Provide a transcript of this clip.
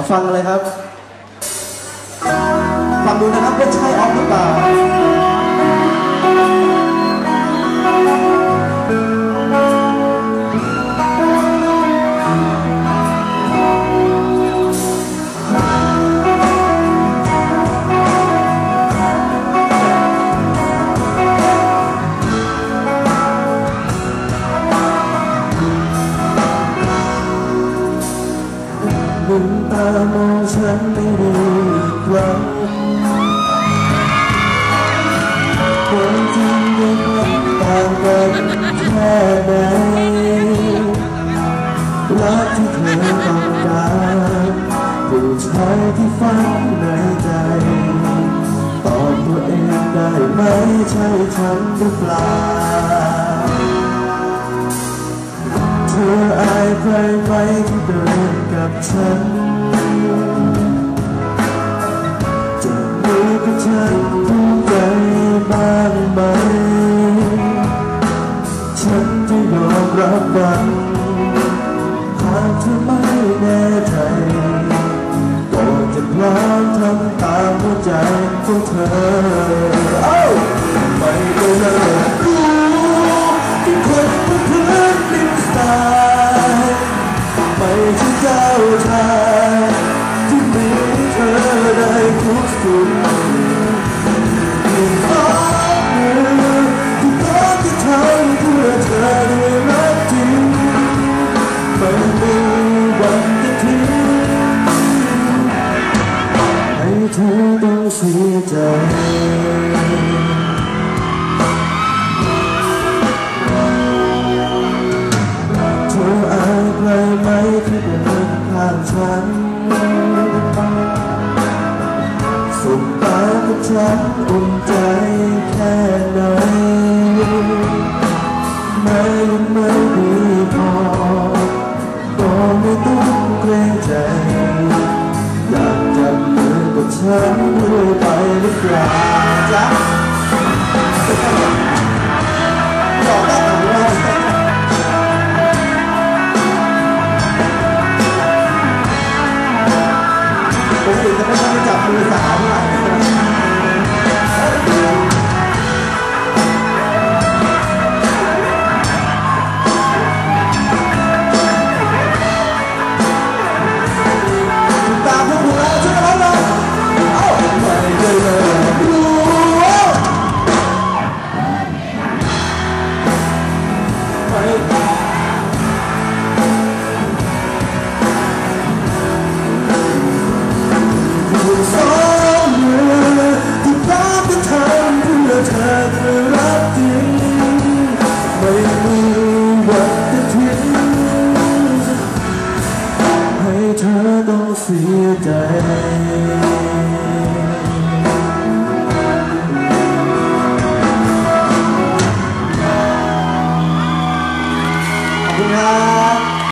มาฟังกันเลยครับ ฟังดูนะครับว่าใช่ออฟหรือเปล่า ฉันไม่ดีอีกครั้งความจริงยังต่างกันแค่ไหนรักที่เธอต้องการผู้ชายที่ฝันในใจตอบตัวเองได้ไหมใช่ฉันหรือเปล่าเธออายใครไหมที่เดินกับฉัน ฉันภูมิใจบ้างไหม ฉันจะยอมรับมันหากเธอไม่แน่ใจก็จะพร้อมทำตามหัวใจของเธอเอาไม่ก็เลิกรู้ที่คนบนพื้นดินทรายไม่ใช่เจ้าชายที่มีเธอได้ทุกสิ่ง เสียใจเธออายใครไหมที่เดินคนข้างฉันสบตากับฉันอุ่นใจแค่ไหนแม้ยังไม่ดีพอก็ไม่ต้องเกรงใจอยา กจับมือกับฉันด้วยไปหรือเปล่าจ๊ะบอกได้ไหมว่าปกติจะไม่ค่อยได้จับมือสาวเท่าไหร่ เธอต้องเสียใจ high.